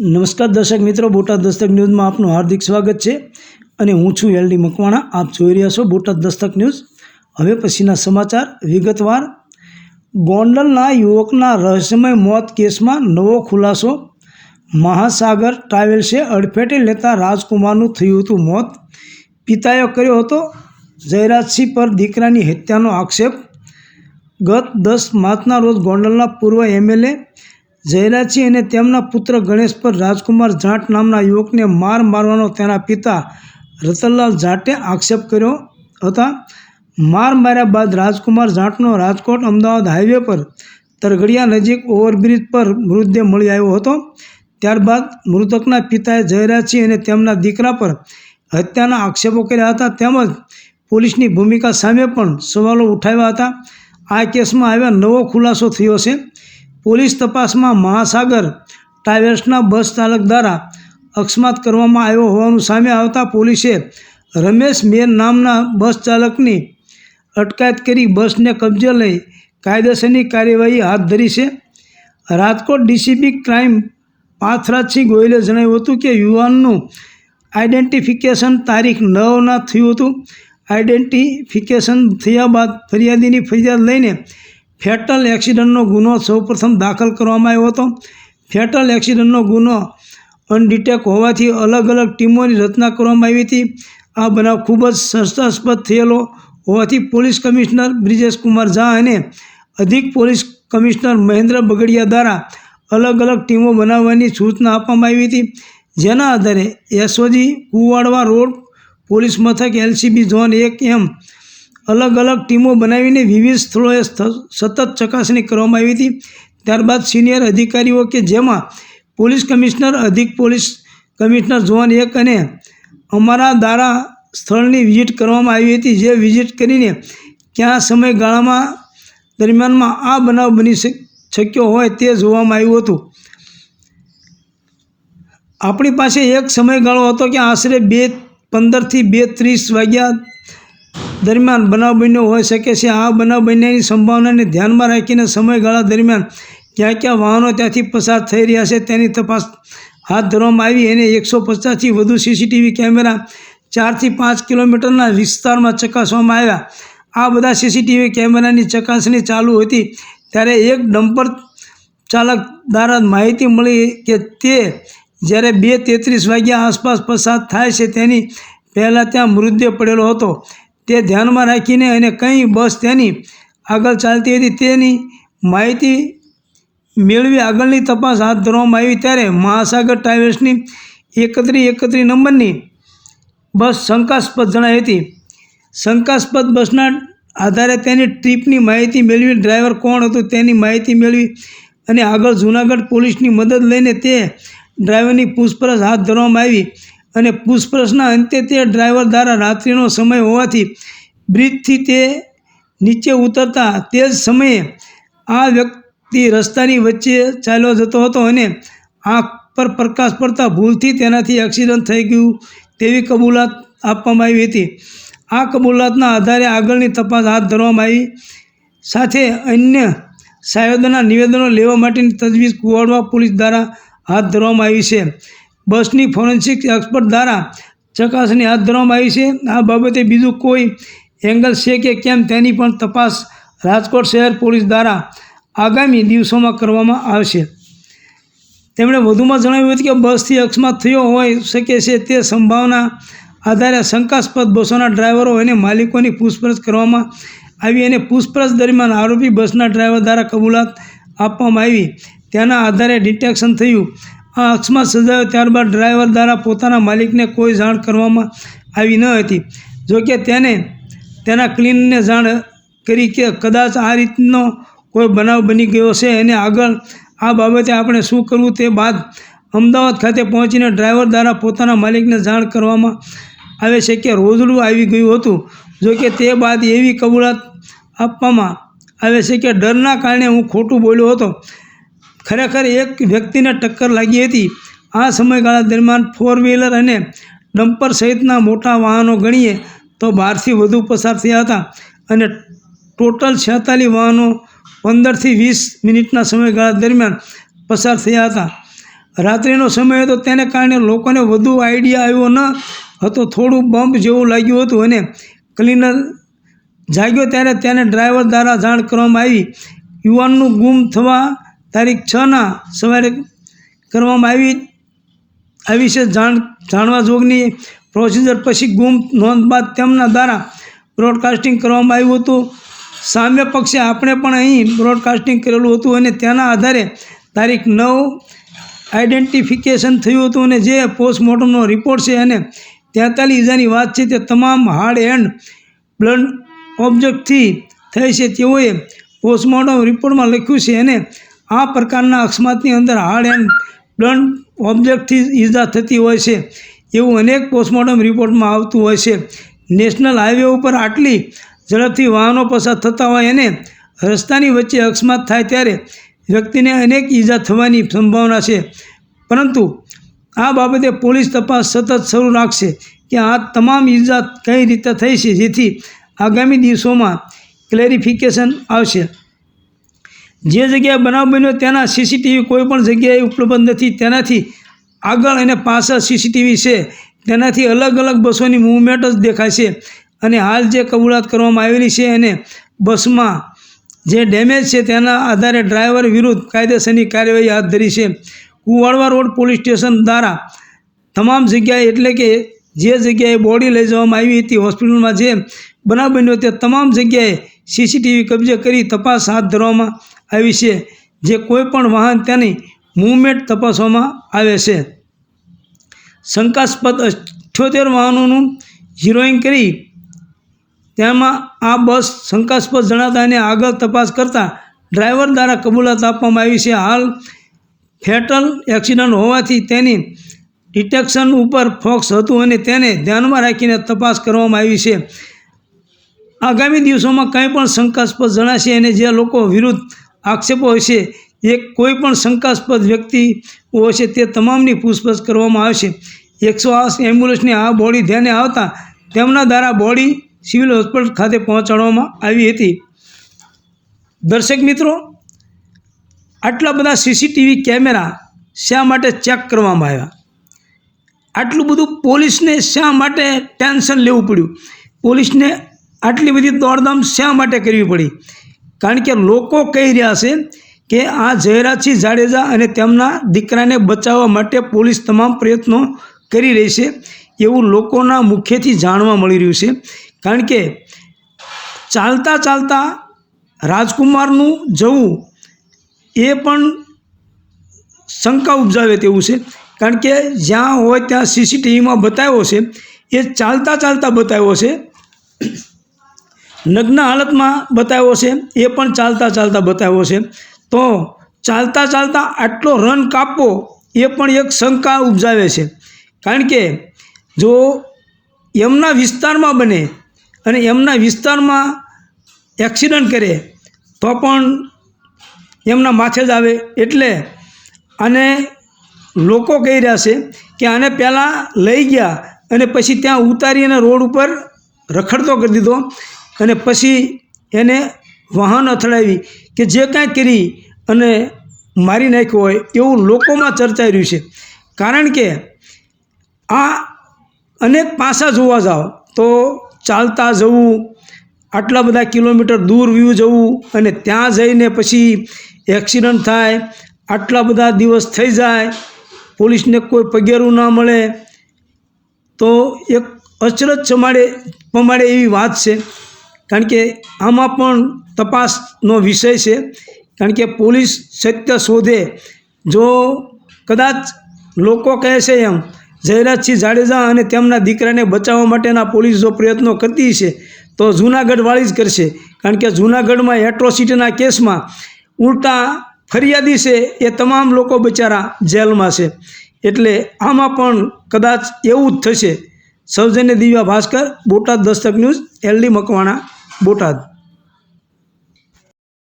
નમસ્કાર દર્શક મિત્રો, બોટાદ દસ્તક ન્યૂઝમાં આપનું હાર્દિક સ્વાગત છે અને હું છું એલડી મકવાણા. આપ જોઈ રહ્યા છો બોટાદ દસ્તક ન્યૂઝ. હવે પછીના સમાચાર. વિગતવાર, ગોંડલના યુવકના રહસ્યમય મોત કેસમાં નવો ખુલાસો. મહાસાગર ટ્રાવેલ્સે અડફેટે લેતા રાજકુમારનું થયું હતું મોત. પિતાએ કર્યો હતો જયરાજસિંહ પર દીકરાની હત્યાનો આક્ષેપ. ગત દસ માર્ચના રોજ ગોંડલના પૂર્વ એમએલએ જયરાજસિંહ અને તેમના પુત્ર ગણેશ પર રાજકુમાર જાટ નામના યુવકને માર મારવાનો તેના પિતા રતનલાલ જાટે આક્ષેપ કર્યો હતા. માર માર્યા બાદ રાજકુમાર જાટનો રાજકોટ અમદાવાદ હાઈવે પર તરઘડિયા નજીક ઓવરબ્રિજ પર મૃતદેહ મળી આવ્યો હતો. ત્યારબાદ મૃતકના પિતાએ જયરાજસિંહ અને તેમના દીકરા પર હત્યાના આક્ષેપો કર્યા હતા તેમજ પોલીસની ભૂમિકા સામે પણ સવાલો ઉઠાવ્યા હતા. આ કેસમાં આવ્યા નવો ખુલાસો થયો છે. પોલીસ તપાસમાં મહાસાગર ટ્રાવેલ્સના બસ ચાલક દ્વારા અકસ્માત કરવામાં આવ્યો હોવાનું સામે આવતા પોલીસે રમેશ મેર નામના બસ ચાલકની અટકાયત કરી બસને કબજે લઈ કાયદેસરની કાર્યવાહી હાથ ધરી છે. રાજકોટ ડીસીપી ક્રાઇમ પાથરાજસિંહ ગોયલે જણાવ્યું હતું કે યુવાનનું આઈડેન્ટિફિકેશન તારીખ નવના થયું હતું. આઈડેન્ટિફિકેશન થયા બાદ ફરિયાદીની ફરિયાદ લઈને ફેટલ એક્સિડન્ટનો ગુનો સૌપ્રથમ દાખલ કરવામાં આવ્યો હતો. ફેટલ એક્સિડન્ટનો ગુનો અનડિટેક હોવાથી અલગ અલગ ટીમોની રચના કરવામાં આવી હતી. આ બનાવ ખૂબ જ સંસ્થાસ્પદ થયેલો હોવાથી પોલીસ કમિશનર બ્રિજેશ કુમાર ઝા અને અધિક પોલીસ કમિશનર મહેન્દ્ર બગડિયા દ્વારા અલગ અલગ ટીમો બનાવવાની સૂચના આપવામાં આવી હતી. જેના આધારે એસઓજી કુવાડવા રોડ, પોલીસ મથક, એલસીબી ઝોન એક એમ અલગ અલગ ટીમો બનાવીને વિવિધ સ્થળોએ સતત ચકાસણી કરવામાં આવી હતી. ત્યારબાદ સિનિયર અધિકારીઓ કે જેમાં પોલીસ કમિશનર, અધિક પોલીસ કમિશનર ઝોન એક અને અમારા દ્વારા સ્થળની વિઝિટ કરવામાં આવી હતી, જે વિઝિટ કરીને ક્યાં સમયગાળામાં દરમિયાનમાં આ બનાવ બની શક્યો હોય તે જોવામાં આવ્યું હતું. આપણી પાસે એક સમયગાળો હતો કે આશરે બે પંદરથી બે ત્રીસ વાગ્યા દરમિયાન બનાવ બન્યો હોઈ શકે છે. આ બનાવ બન્યાની સંભાવનાને ધ્યાનમાં રાખીને સમયગાળા દરમિયાન ક્યાં ક્યાં વાહનો ત્યાંથી પસાર થઈ રહ્યા છે તેની તપાસ હાથ ધરવામાં આવી અને એકસો પચાસથી વધુ સીસીટીવી કેમેરા ચારથી પાંચ કિલોમીટરના વિસ્તારમાં ચકાસવામાં આવ્યા. આ બધા સીસીટીવી કેમેરાની ચકાસણી ચાલુ હતી ત્યારે એક ડમ્પર ચાલક દ્વારા માહિતી મળી કે તે જ્યારે બે તેત્રીસ વાગ્યા આસપાસ પસાર થાય છે તેની પહેલાં ત્યાં મૃતદેહ પડેલો હતો. તે ધ્યાનમાં રાખીને અને કઈ બસ તેની આગળ ચાલતી હતી, તેની માહિતી મેળવી આગળની તપાસ હાથ ધરવામાં આવી ત્યારે મહાસાગર ટ્રાવેલ્સની એકત્રી એકત્રી નંબરની બસ શંકાસ્પદ જણાઈ હતી. શંકાસ્પદ બસના આધારે તેની ટ્રીપની માહિતી મેળવી, ડ્રાઈવર કોણ હતું તેની માહિતી મેળવી અને આગળ જૂનાગઢ પોલીસની મદદ લઈને તે ડ્રાઈવરની પૂછપરછ હાથ ધરવામાં આવી. અને પૂછપરછના અંતે તે ડ્રાઈવર દ્વારા રાત્રિનો સમય હોવાથી બ્રિજથી તે નીચે ઉતરતા તે જ સમયે આ વ્યક્તિ રસ્તાની વચ્ચે ચાલ્યો જતો હતો અને આંખ પર પ્રકાશ પડતા ભૂલથી તેનાથી એક્સિડન્ટ થઈ ગયું તેવી કબૂલાત આપવામાં આવી હતી. આ કબૂલાતના આધારે આગળની તપાસ હાથ ધરવામાં આવી. સાથે અન્ય સાહેદના નિવેદનો લેવા માટેની તજવીજ કુવાડવા પોલીસ દ્વારા હાથ ધરવામાં આવી છે. બસની ફોરેન્સિક એક્સપર્ટ દ્વારા ચકાસણી હાથ ધરવામાં આવી છે. આ બાબતે બીજું કોઈ એંગલ છે કે કેમ તેની પણ તપાસ રાજકોટ શહેર પોલીસ દ્વારા આગામી દિવસોમાં કરવામાં આવશે. તેમણે વધુમાં જણાવ્યું હતું કે બસથી અકસ્માત થયો હોઈ શકે છે તે સંભાવના આધારે શંકાસ્પદ બસોના ડ્રાઈવરો અને માલિકોની પૂછપરછ કરવામાં આવી અને પૂછપરછ દરમિયાન આરોપી બસના ડ્રાઈવર દ્વારા કબૂલાત આપવામાં આવી. તેના આધારે ડિટેક્શન થયું. આ અકસ્માત સર્જાયો ત્યારબાદ ડ્રાઈવર દ્વારા પોતાના માલિકને કોઈ જાણ કરવામાં આવી ન હતી. જોકે તેને તેના ક્લીનને જાણ કરી કે કદાચ આ રીતનો કોઈ બનાવ બની ગયો છે અને આગળ આ બાબતે આપણે શું કરવું તે બાદ અમદાવાદ ખાતે પહોંચીને ડ્રાઈવર દ્વારા પોતાના માલિકને જાણ કરવામાં આવે છે કે રોજડું આવી ગયું હતું. જોકે તે બાદ એવી કબૂલાત આપવામાં આવે છે કે ડરના કારણે હું ખોટું બોલ્યો હતો. ખરેખર એક વ્યક્તિને ટક્કર લાગી હતી. આ સમયગાળા દરમિયાન ફોર વ્હીલર અને ડમ્પર સહિતના મોટા વાહનો ગણીએ તો બારથી વધુ પસાર થયા હતા અને ટોટલ છેતાલીસ વાહનો પંદરથી વીસ મિનિટના સમયગાળા દરમિયાન પસાર થયા હતા. રાત્રિનો સમય હતો તેને કારણે લોકોને વધુ આઈડિયા આવ્યો ન હતો. થોડું બમ્પ જેવું લાગ્યું હતું અને ક્લીનર જાગ્યો ત્યારે તેને ડ્રાઈવર દ્વારા જાણ કરવામાં આવી. યુવાનનું ગુમ થવા તારીખ છના સવારે કરવામાં આવી આ વિશે જાણ, જાણવા જોગની પ્રોસિજર પછી ગુમ નોંધ બાદ તેમના દ્વારા બ્રોડકાસ્ટિંગ કરવામાં આવ્યું હતું. સામ્ય પક્ષે આપણે પણ અહીં બ્રોડકાસ્ટિંગ કરેલું હતું અને તેના આધારે તારીખ નવ આઈડેન્ટિફિકેશન થયું હતું અને જે પોસ્ટમોર્ટમનો રિપોર્ટ છે અને તેતાલીસ હજારની વાત છે તે તમામ હાર્ડ એન્ડ બ્લડ ઓબ્જેક્ટથી થઈ છે. તેઓએ પોસ્ટમોર્ટમ રિપોર્ટમાં લખ્યું છે અને આ પ્રકારના અકસ્માતની અંદર હાર્ડ એન્ડ બ્લન્ટ ઓબ્જેક્ટથી ઈજા થતી હોય છે એવું અનેક પોસ્ટમોર્ટમ રિપોર્ટમાં આવતું હોય છે. નેશનલ હાઈવે ઉપર આટલી ઝડપથી વાહનો પસાર થતા હોય અને રસ્તાની વચ્ચે અકસ્માત થાય ત્યારે વ્યક્તિને અનેક ઈજા થવાની સંભાવના છે. પરંતુ આ બાબતે પોલીસ તપાસ સતત શરૂ રાખશે કે આ તમામ ઈજા કઈ રીતે થઈ છે, જેથી આગામી દિવસોમાં ક્લેરિફિકેશન આવશે. જે જગ્યાએ બનાવ બન્યો તેના સીસીટીવી કોઈ પણ જગ્યાએ ઉપલબ્ધ નથી. તેનાથી આગળ અને પાછળ સીસીટીવી છે. તેનાથી અલગ અલગ બસોની મૂવમેન્ટ જ દેખાય છે. અને હાલ જે કબૂલાત કરવામાં આવેલી છે અને બસમાં જે ડેમેજ છે તેના આધારે ડ્રાઈવર વિરુદ્ધ કાયદેસરની કાર્યવાહી હાથ ધરી છે. કુવાડવા રોડ પોલીસ સ્ટેશન દ્વારા તમામ જગ્યાએ એટલે કે જે જગ્યાએ બોડી લઈ જવામાં આવી હતી હોસ્પિટલમાં જે બનાવ બન્યો તે તમામ જગ્યાએ સીસીટીવી કબજે કરી તપાસ હાથ ધરવામાં આવી છે. જે કોઈપણ વાહન તેની મૂવમેન્ટ તપાસવામાં આવે છે. શંકાસ્પદ અઠ્યોતેર વાહનોનું ઝીરોઈંગ કરી તેમાં આ બસ શંકાસ્પદ જણાતા એને આગળ તપાસ કરતાં ડ્રાઈવર દ્વારા કબૂલાત આપવામાં આવી છે. હાલ ફેટલ એક્સિડન્ટ હોવાથી તેની ડિટેક્શન ઉપર ફોક્સ હતું અને તેને ધ્યાનમાં રાખીને તપાસ કરવામાં આવી છે. આગામી દિવસોમાં કંઈ પણ શંકાસ્પદ જણાશે અને જે લોકો વિરુદ્ધ આક્ષેપો હશે. એ કોઈ પણ શંકાસ્પદ વ્યક્તિઓ હશે તે તમામની પૂછપરછ કરવામાં આવશે. એકસો આઠ એમ્બ્યુલન્સની આ બોડી ધ્યાને આવતા તેમના દ્વારા બોડી સિવિલ હોસ્પિટલ ખાતે પહોંચાડવામાં આવી હતી. દર્શક મિત્રો, આટલા બધા સીસીટીવી કેમેરા શા માટે ચેક કરવામાં આવ્યા? આટલું બધું પોલીસને શા માટે ટેન્શન લેવું પડ્યું? પોલીસને આટલી બધી દોડધામ શા માટે કરવી પડી? કારણ કે લોકો કહી રહ્યા છે કે આ જયરાજસિંહ જાડેજા અને તેમના દીકરાને બચાવવા માટે પોલીસ તમામ પ્રયત્નો કરી રહી છે એવું લોકોના મુખ્યથી જાણવા મળી રહ્યું છે. કારણ કે ચાલતા ચાલતા રાજકુમારનું જવું એ પણ શંકા ઉપજાવે તેવું છે. કારણ કે જ્યાં હોય ત્યાં સીસીટીવીમાં બતાવ્યો છે. એ ચાલતા ચાલતા બતાવ્યો છે. નગ્ન હાલતમાં બતાવ્યો છે, એ પણ ચાલતા ચાલતા બતાવ્યો છે. તો ચાલતા ચાલતા આટલો રન કાપવો, એ પણ એક શંકા ઉપજાવે છે. કારણ કે જો એમના વિસ્તારમાં બને અને એમના વિસ્તારમાં એક્સિડન્ટ કરે, તો પણ એમના માથે જ આવે. એટલે અને લોકો કહી રહ્યા છે કે આને પહેલાં લઈ ગયા અને પછી ત્યાં ઉતારી અને રોડ ઉપર રખડતો કરી દીધો. અને પછી એને વાહન અથડાવી કે જે કાંઈ કરી અને મારી નાખ્યો હોય એવું લોકોમાં ચર્ચાઈ રહ્યું છે. કારણ કે આ અનેક પાસા જોવા જાઓ તો ચાલતા જવું, આટલા બધા કિલોમીટર દૂર વ્યૂ જવું અને ત્યાં જઈને પછી એક્સિડન્ટ થાય, આટલા બધા દિવસ થઈ જાય, પોલીસને કોઈ પગેરું ના મળે, તો એક અચરજ ચમાડે પમાડે એવી વાત છે. કારણ કે આમાં પણ તપાસનો વિષય છે. કારણ કે પોલીસ સત્ય શોધે. જો કદાચ લોકો કહે છે એમ, જયરાજસિંહ જાડેજા અને તેમના દીકરાને બચાવવા માટેના પોલીસ જો પ્રયત્નો કરતી છે, તો જૂનાગઢવાળી જ કરશે. કારણ કે જૂનાગઢમાં એટ્રોસિટીના કેસમાં ઉલટા ફરિયાદી છે એ તમામ લોકો બિચારા જેલમાં છે. એટલે આમાં પણ કદાચ એવું જ થશે. સૌજન્ય દિવ્યા ભાસ્કર, બોટાદ દસ્તક ન્યૂઝ, એલડી મકવાણા. બોટાદ.